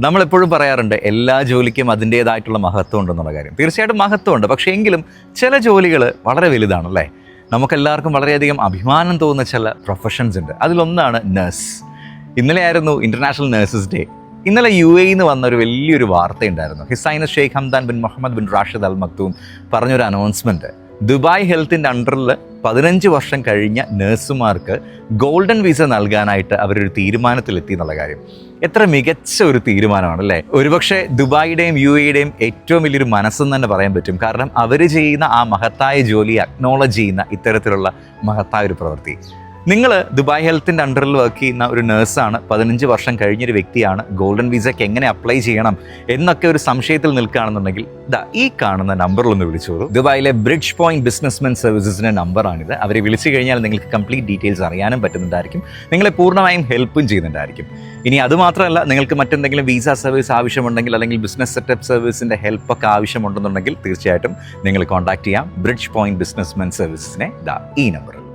നമ്മളെപ്പോഴും പറയാറുണ്ട് എല്ലാ ജോലിക്കും അതിന്റേതായിട്ടുള്ള മഹത്വം ഉണ്ടെന്നുള്ള കാര്യം. തീർച്ചയായിട്ടും മഹത്വമുണ്ട്. പക്ഷേ എങ്കിലും ചില ജോലികൾ വളരെ വലുതാണല്ലേ? നമുക്കെല്ലാവർക്കും വളരെയധികം അഭിമാനം തോന്നുന്ന ചില പ്രൊഫഷൻസ് ഉണ്ട്. അതിലൊന്നാണ് നഴ്സ് ഇന്നലെ ആയിരുന്നു ഇന്റർനാഷണൽ നഴ്സസ് ഡേ ഇന്നലെ യു എയിൽ നിന്ന് വന്ന ഒരു വലിയൊരു വാർത്തയുണ്ടായിരുന്നു. His highness Sheikh Hamdan bin Mohammed bin Rashid Al Maktoum പറഞ്ഞൊരു അനൗൺസ്മെന്റ് ദുബായ് ഹെൽത്തിന്റെ അണ്ടറിൽ പതിനഞ്ച് വർഷം കഴിഞ്ഞ നഴ്സുമാർക്ക് ഗോൾഡൻ വിസ നൽകാനായിട്ട് അവരൊരു തീരുമാനത്തിലെത്തി എന്നുള്ള കാര്യം. എത്ര മികച്ച ഒരു തീരുമാനമാണ് അല്ലേ? ഒരുപക്ഷെ ദുബായിയുടെയും യു എയുടെയും ഏറ്റവും വലിയൊരു മനസ്സെന്ന് തന്നെ പറയാൻ പറ്റും. കാരണം അവർ ചെയ്യുന്ന ആ മഹത്തായ ജോലി അക്നോളജ് ചെയ്യുന്ന ഇത്തരത്തിലുള്ള മഹത്തായ ഒരു പ്രവൃത്തി. നിങ്ങൾ ദുബായ് ഹെൽത്തിന്റെ അണ്ടറിൽ വർക്ക് ചെയ്യുന്ന ഒരു നേഴ്സാണ് പതിനഞ്ച് വർഷം കഴിഞ്ഞൊരു വ്യക്തിയാണ്. ഗോൾഡൻ വിസയ്ക്ക് എങ്ങനെ അപ്ലൈ ചെയ്യണം എന്നൊക്കെ ഒരു സംശയത്തിൽ നിൽക്കുകയാണെന്നുണ്ടെങ്കിൽ ദാ ഈ കാണുന്ന നമ്പറിൽ ഒന്ന് വിളിച്ചോളൂ ദുബായിലെ ബ്രിഡ്ജ് പോയിന്റ് ബിസിനസ്മെൻ സർവീസസിന്റെ നമ്പറാണിത് അവരെ വിളിച്ചു കഴിഞ്ഞാൽ നിങ്ങൾക്ക് കംപ്ലീറ്റ് ഡീറ്റെയിൽസ് അറിയാനും പറ്റുന്നുണ്ടായിരിക്കും നിങ്ങളെ പൂർണമായും ഹെൽപ്പും ചെയ്യുന്നുണ്ടായിരിക്കും ഇനി അതുമാത്രമല്ല നിങ്ങൾക്ക് മറ്റെന്തെങ്കിലും വിസ സർവീസ് ആവശ്യമുണ്ടെങ്കിൽ അല്ലെങ്കിൽ ബിസിനസ് സെറ്റപ്പ് സർവീസിന്റെ ഹെൽപ്പൊക്കെ ആവശ്യമുണ്ടെന്നുണ്ടെങ്കിൽ തീർച്ചയായിട്ടും നിങ്ങൾ കോൺടാക്ട് ചെയ്യാം. ബ്രിഡ്ജ് പോയിന്റ് ബിസിനസ്മെൻ സർവീസസിനെ ദാ ഈ നമ്പറിൽ